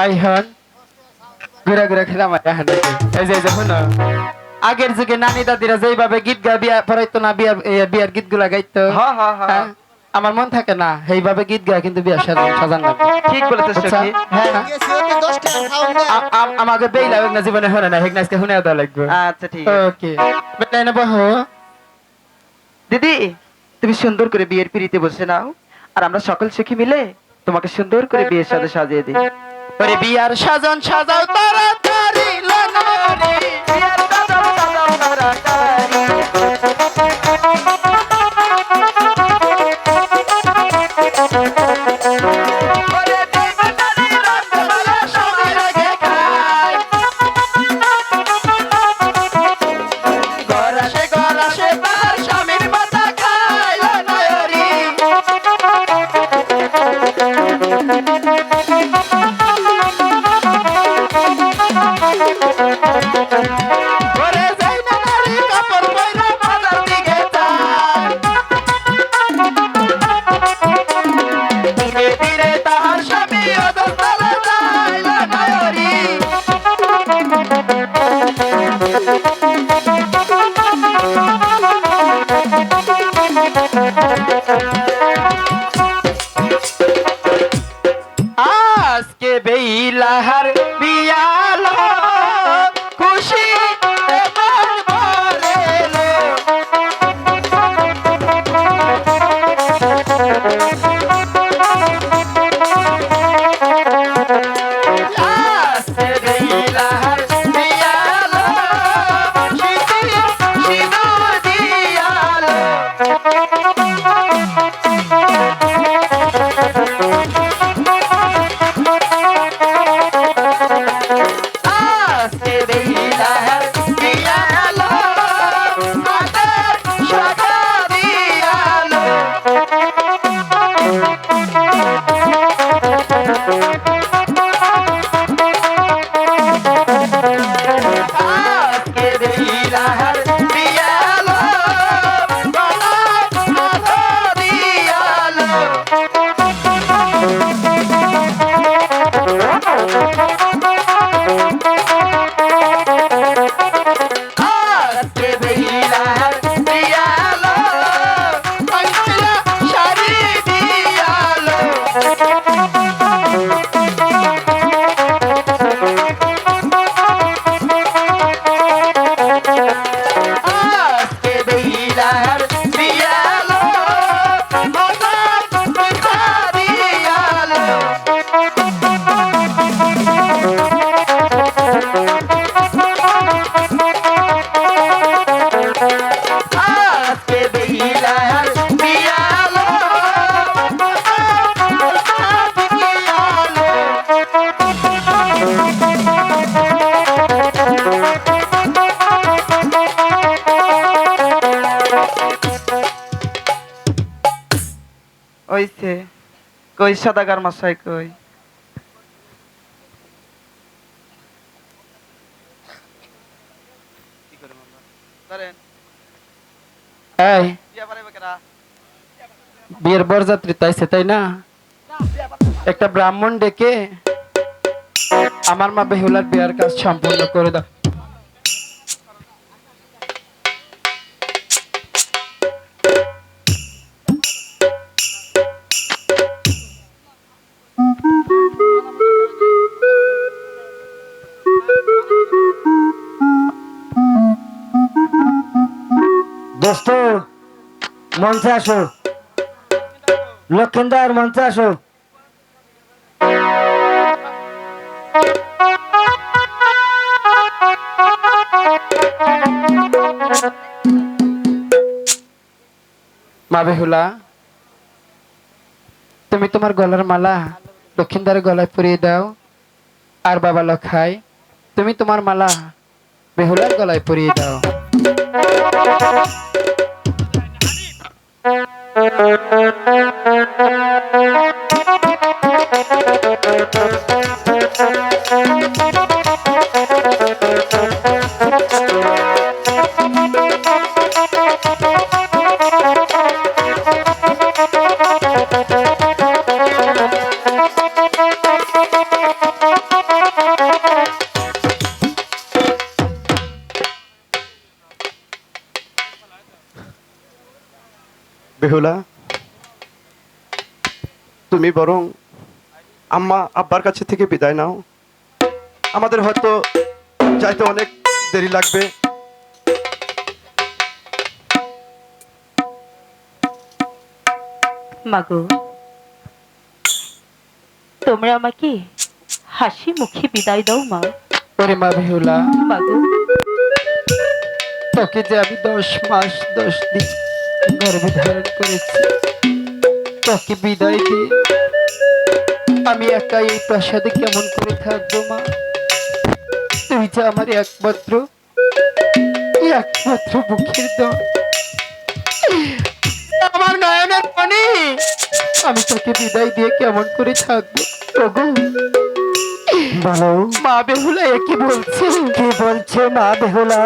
I হন ঘুরা ঘুরা খেলাম এই যে শুনো। আগের যুগে নানি দাদিরা যেইভাবে গীত গা বিয়া পড়াইতো না বিয়ার এ, বিয়ার গীতগুলা গাইতো। হ্যাঁ, হ্যাঁ, হ্যাঁ। হ্যাঁ, আমার মন থাকে না সেইভাবে গীত গা কিন্তু বিয়া সাজান সাজান লাগবে ঠিক বলেছ আচ্ছা, সখী। হ্যাঁ না আ- আমাকে বেইলা না জীবনে হনে না হেক নাচকে শুনে দেওয়া লাগবে। আচ্ছা ঠিক ওকে। না বহু। দিদি তুমি সুন্দর করে বিয়ের পিড়িতে বসে নাও আর আমরা সকল সখী মিলে তোমাকে সুন্দর করে বিয়ের সাথে সাজিয়ে দিই। বিয়ার সাজন সাজাও তারা তারি লানারি বিয়ের ওরে ওইছে কই সদাগার মশাই কই? বিয়ের বরযাত্রী তাইছে তাই না? একটা ব্রাহ্মণ ডেকে আমার মা বেহুলার বিয়ার কাজ সম্পূর্ণ করে দাও। দোস্ত, মঞ্চে আসো। লক্ষিন্দার, মঞ্চে আসো। মা তুমি তোমার গলার মালা দক্ষিণদারের গলায় পরিয়ে দাও, আর বাবা লখাই তুমি তোমার মালা বেহুলার গলায় পরিয়ে দাও Thank you. বেহুলা তুমি বরং আম্মা আব্বার কাছে থেকে বিদায় নাও। আমাদের হয়তো যাইতে অনেক দেরি লাগবে। মাগো তোমরা আমাকে হাসি মুখে বিদায় দাও মা। ওরে মা বেহুলা মাগো। তোকে যে আমি দশ মাস দশ দিন গর্ভে ধারণ করেছি। তোকে বিদায় দিয়ে আমি একা এই প্রাসাদে কেমন করে থাকব মা? তুই যে আমার একমাত্র একমাত্র মুখের দম আমার নয়নের মনে আমি তোকে বিদায় দিয়ে কেমন করে থাকব বলো। মা বেহুলা একই বলছে? কি বলছে মা বেহুলা?